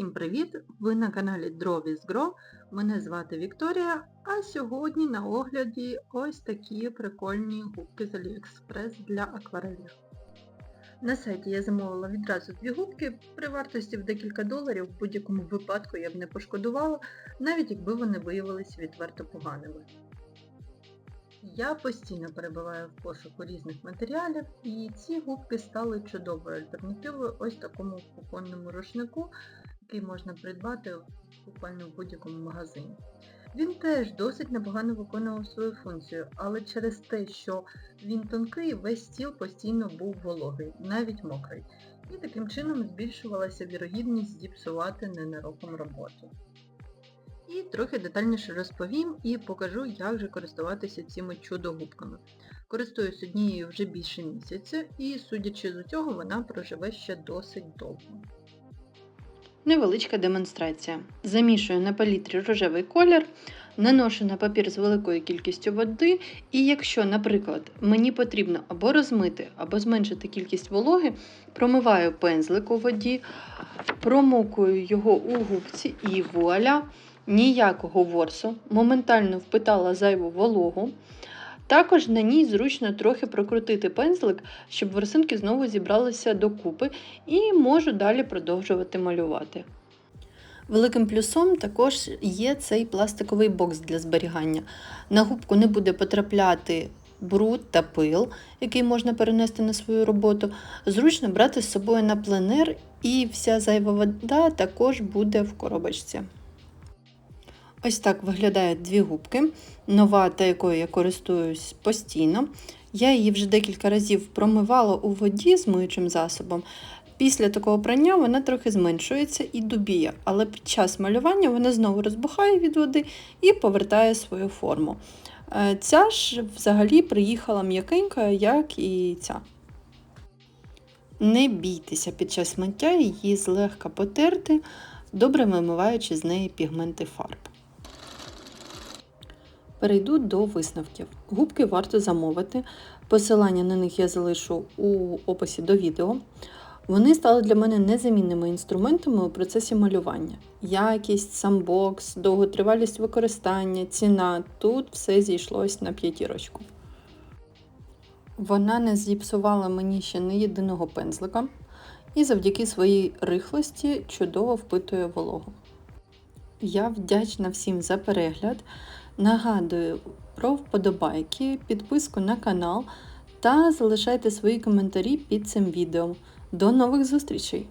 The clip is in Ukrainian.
Всім привіт! Ви на каналі Дровіз Гро. Мене звати Вікторія, а сьогодні на огляді ось такі прикольні губки з Aliexpress для акварелі. На сайті я замовила відразу дві губки, при вартості в декілька доларів, в будь-якому випадку я б не пошкодувала, навіть якби вони виявилися відверто поганими. Я постійно перебуваю в пошуку різних матеріалів і ці губки стали чудовою альтернативою ось такому кухонному рушнику, який можна придбати буквально в будь-якому магазині. Він теж досить непогано виконував свою функцію, але через те, що він тонкий, весь стіл постійно був вологий, навіть мокрий, і таким чином збільшувалася вірогідність зіпсувати ненароком роботу. І трохи детальніше розповім і покажу, як же користуватися цими чудо-губками. Користуюсь однією вже більше місяця і, судячи з цього, вона проживе ще досить довго. Невеличка демонстрація. Замішую на палітрі рожевий колір, наношу на папір з великою кількістю води, і якщо, наприклад, мені потрібно або розмити, або зменшити кількість вологи, промиваю пензлик у воді, промокую його у губці і вуаля, ніякого ворсу, моментально впитала зайву вологу. Також на ній зручно трохи прокрутити пензлик, щоб ворсинки знову зібралися докупи, і можу далі продовжувати малювати. Великим плюсом також є цей пластиковий бокс для зберігання. На губку не буде потрапляти бруд та пил, який можна перенести на свою роботу. Зручно брати з собою на пленер, і вся зайва вода також буде в коробочці. Ось так виглядають дві губки, нова та якою я користуюсь постійно. Я її вже декілька разів промивала у воді з миючим засобом. Після такого прання вона трохи зменшується і дубіє, але під час малювання вона знову розбухає від води і повертає свою форму. Е, Ця ж взагалі приїхала м'якенька, як і ця. Не бійтеся під час миття її злегка потерти, добре вимиваючи з неї пігменти фарб. Перейду до висновків. Губки варто замовити. Посилання на них я залишу у описі до відео. Вони стали для мене незамінними інструментами у процесі малювання. Якість, самбокс, довготривалість використання, ціна тут все зійшлось на п'ятірочку. Вона не зіпсувала мені ще не єдиного пензлика і завдяки своїй рихлості чудово впитує вологу. Я вдячна всім за перегляд. Нагадую про вподобайки, підписку на канал та залишайте свої коментарі під цим відео. До нових зустрічей!